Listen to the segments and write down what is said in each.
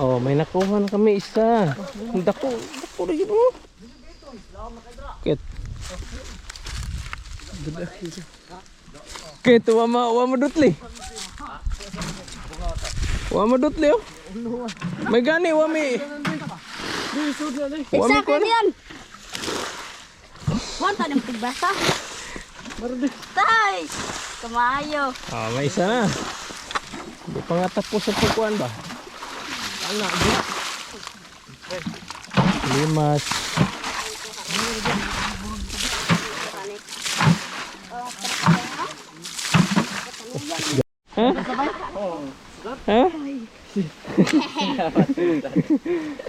Oh, may nakuha na kami isa. Dako, dako rin yun oh. Kit. Kit, wa ma, wa ma dutli. Wa ma dutli oh. May gani, wa mi. Wa mi Isa ko ka yan. Wanta ng tigbasa. Tay! Kamayo. Ah, may isa na. Hindi pa nga tapos sa pagkuhan ba? Limas. Ha? Ha?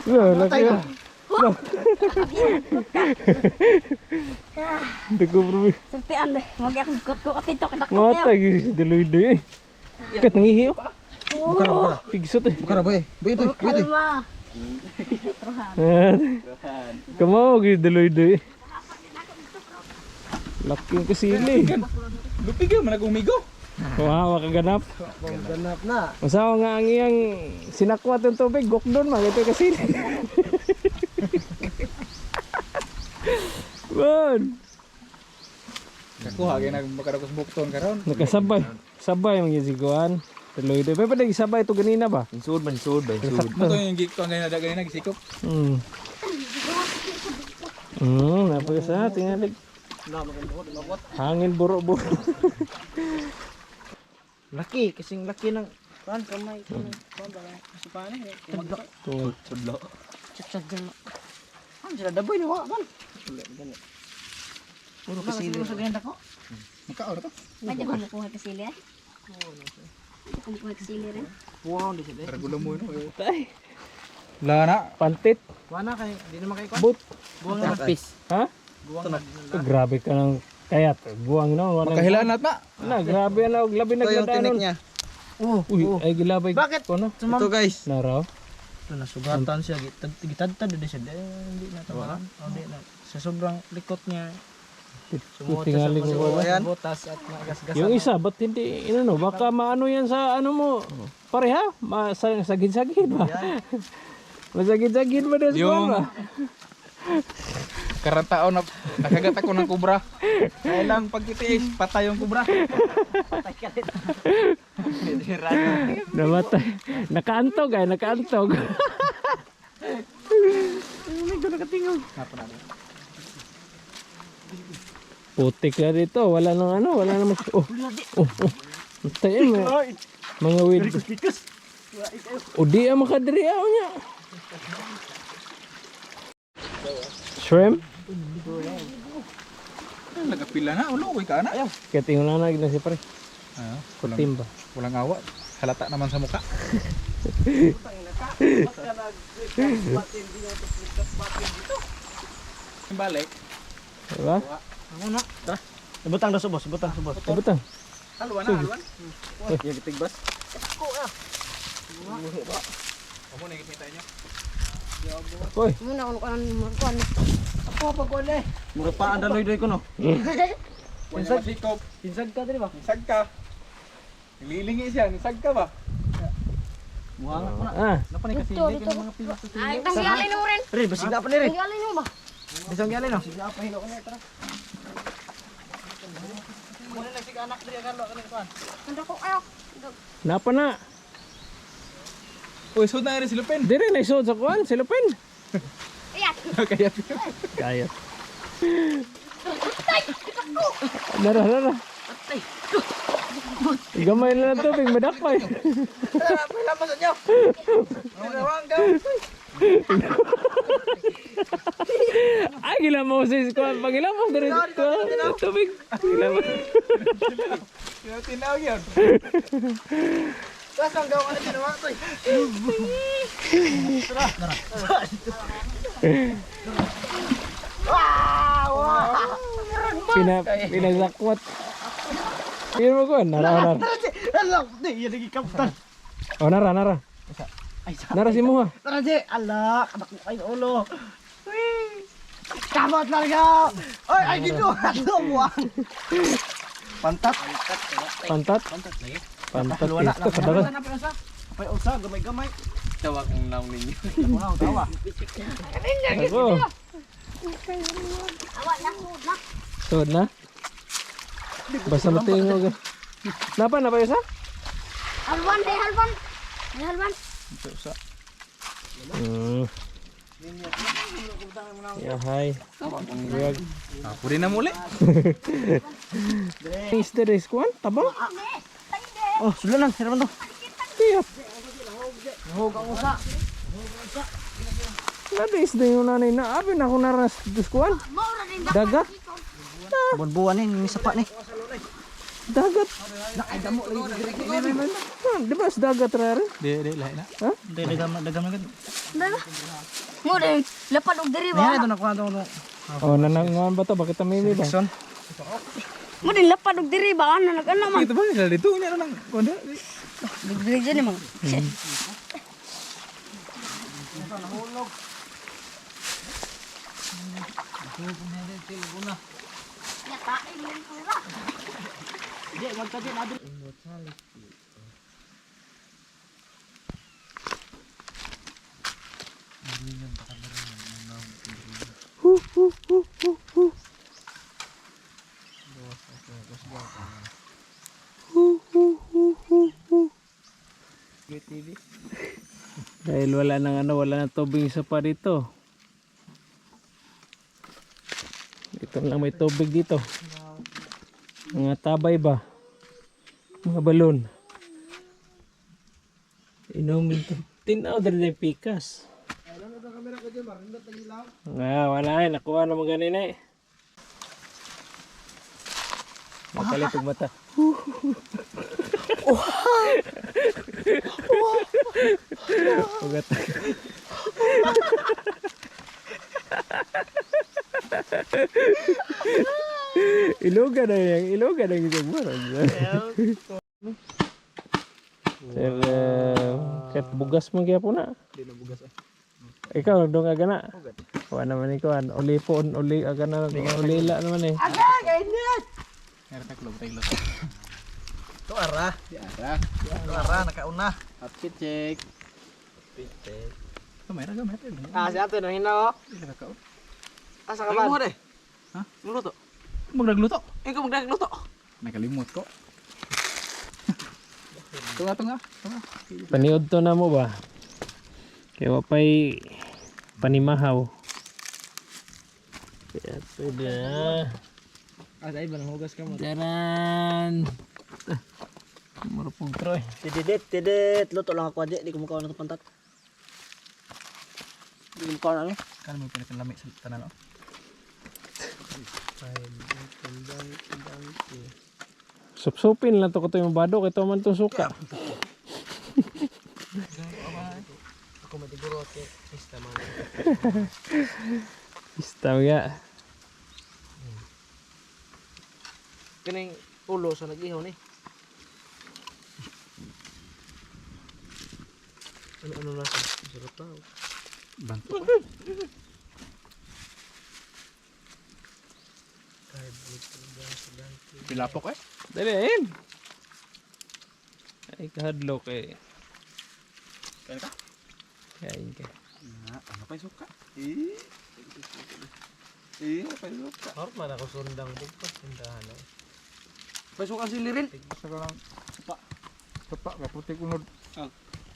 No, laki na. Dako bro. Sultian deh. Magi ako ikot ko at ito kita ko. Ngata deloy-deloy. Kat ngihi oh. Pigsot eh. Bukan apa eh? Begitu, begitu. Kalma. Kamao gid deloy-deloy. Laking kasili. Lupi ka, mana gumigo. Wow, makaganap. Ganap na. Masawa nga ang iyang sinakwat ng tubig, gokdon man, ito kasili. Bon, Aku hagi nak bakar aku bukton karon. nakasabay. Sabay ang yasiguan. Deloy-deloy. Pa pa sabay to ganina ba? Insud man, insud ba? Insud. Mo to yung gik ko ngayon ada ganina gisikop. Hmm. Hmm, napagasa na, tingalig. Hangin buro-buro. Laki, kasing laki ng kan kamay ko. Si paano eh? Tuwag. Sudlo. Chuchad dyan. Ano sila daboy ni wa man. Puro kasili. Sa ganda ko. Makaor to. Medyo ko mukuha kasili eh. Medyo ko mukuha kasili rin. Wow, di sila. Para gulo mo no. Tay. La na. Pantit. Wana kay di naman kay But. Buwang na. Ha? Buwang na. Oh, grabe ka ng kayat. Buwang na. Wala Makahilaan nat na. na. Grabe na. og Labi nagladaanon. niya. Oh, Uy, ay gilabay. Bakit? Ko na. Ito guys. Naraw. Ito na sugatan siya gitad gitad din siya. Eh, hindi na tawaran. Oh, di na. Sa sobrang likot niya. Siya Tingaling sa mo. butas, at nagasgasan. Yung isa, ba't hindi, inano, baka maano yan sa ano mo, pareha, masagid-sagid ba? Masagid-sagid ba doon sa Yung- ba? Karang tao na nakagat ako ng kubra. Kailang pagkitiis, patay yung kubra. Namatay. Nakaantog ay, nakaantog. Putik na dito, wala nang ano, wala nang oh. Oh, oh. Tayo mo. Mga weed. O di ang makadiri ako niya. Shrimp? Nagapila na, ulo koy ka na. Kaya tingnan na na si pare. Ah, Kutim ba? Walang awa. Halata naman sa muka. Balik. Diba? Ako na. Tara. Ibutang daw subos, ibutang subos. Kabutang. Halwan na, halwan. Yung tigbas. Amo na kita niyo. Hoy. Muna ako kuan kuan. Ako pa ko le. Mura pa ang daloy-doy ko no. Sa sikop, Pinsag ka diri ba? nisag ka. Nililingi siya, nisag ka ba? Buhang ako na. Ah, Napa ni kasi Ito, hindi ito. ka mga pila sa Ay, tanggalin mo rin. Re, basig na pa ni re. Tanggalin mo ba? Bisang gali no. Nanda ko ayo. napa na. Uy, sud na rin si Lupin. Dire na isod sa kuan, si Lupin. Ayan. Kaya Kayat. Nara, nara. Gamay na ng tubig, madakpay. Ay, gila mo si kuan. Pagila mo dire kuan. Tubig. Gila mo. tinawag yun. Pina, pinasakwat. Mo kuan. Nara, nara. Alam, di yan lagi kapitan. Oh, nara, nara. Ay, sa Nara si Muha. Tara di, ala, kanak mo kayo ulo. Kamot larga. Oy, ay dito, ano buwang. Pantat. Pantat. Pantat. Wala Ito, kadagat. na pa sa. Apay usa, gamay-gamay. tawa kung naong ninyo. Wow, tawa. Ako. Awa na, na. Sod na. Basta matingog. Napa na ba isa? Halban, day halban. Day halban. Hmm. Yeah, hi. Wag. Ah, pwede na muli. Is the race kuan? Tabang? Oh, sudah lang, hiraman to. Tiyap. Nada is na yung nanay na abi na ako naras dus kuan. Din Dagat. Buwan-buwan ni, ni sapa ni. Dagat. Ah, di ba sa dagat rare? Di, di, lahi na. Dai dagam dagam na gid. Dala. Mo din, lapad og diri ba? ito nakuha to no. Oh, nananguan ba to? Bakit tamimi ba? Son. Mo din lapad og diri ba? Ano nag-ano man? Ito ba? Dito niya lang. Kundi. Diri dyan mo. Dahil wala nang ano, wala nang tubig sa pa dito. Ito lang may tubig dito. Mga tabay ba? Mga balon. Inumin to. Tinaw dali na yung pikas. Nga, wala eh. Nakuha naman ganun eh. Nakalitog mata. Ugat. Iloga na yan. Iloga na yung barang. Sir, uh, kahit bugas mo kaya po na. Di na bugas eh. Ikaw, doon ka gana. Kuha naman ikaw. Uli po, uli, aga na. Ulila naman eh. Meron ka klog tayo luto. To ara. Yara. To ara nakauna. Outfit check. Kamera, kamera. Ah, si ate nang hinaw. Ila ka kao. Asa ka ba? Mo de. Ha? Luto. Magdagluto. Ikaw magdagluto. Nakalimot ko. Tunga, tunga. Tunga. Paniod to na mo ba? Kaya wapay panimahaw. Kaya pwede na. Ah, dai ba hugas ka mo? Taran! Marupong troy. Tididit, tidit. Luto lang ako adi, di ko makaw na pantat. Di ko makaw na ni. Kan may pinakalami sa tanan. oh. Supsupin lang to ko to yung bado. Ito man to suka. Ako matiguro at ista man. Istaw ya. Kining ulo sa nag-ihaw ni. Ano ano lasa? Sarap pa. Banto. Pilapok eh. Dali ayun. Ay kahadlok eh. Kaya ka? Kain ka. Na, ano pa yung suka? Eh. Eh, ano pa yung suka? Harap man ako sundang bugpas tindahan. Pasok ang silirin. Sa ka lang. Supa. Supa, may puti kunod.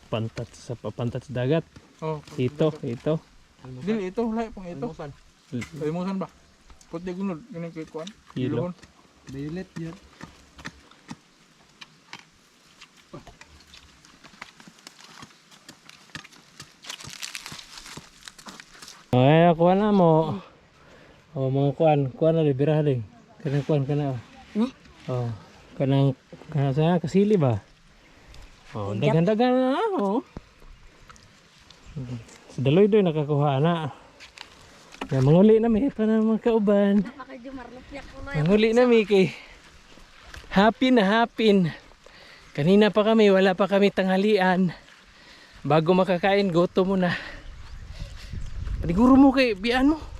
Pantat sa pantat sa dagat. Oh. Ito, ito. Dili, ito. Lahat pang ito. Musan. Ay, mo ba? Puti kunod. Ganyan kay kuan. Hilo. Violet yun. Ay, kuha na mo. Oh, mga kuan, kuan na libera halin. Kanang kuan kana. Ni? Oh, kanang kana sa kasili ba? Oh, dagan-dagan na oh. Sa daloy doy nakakuha na. Ya manguli na mi pa na mga kauban. Na. Manguli na mi kay happy na happy. Kanina pa kami, wala pa kami tanghalian. Bago makakain, goto mo na. Paniguro mo kay biyan mo.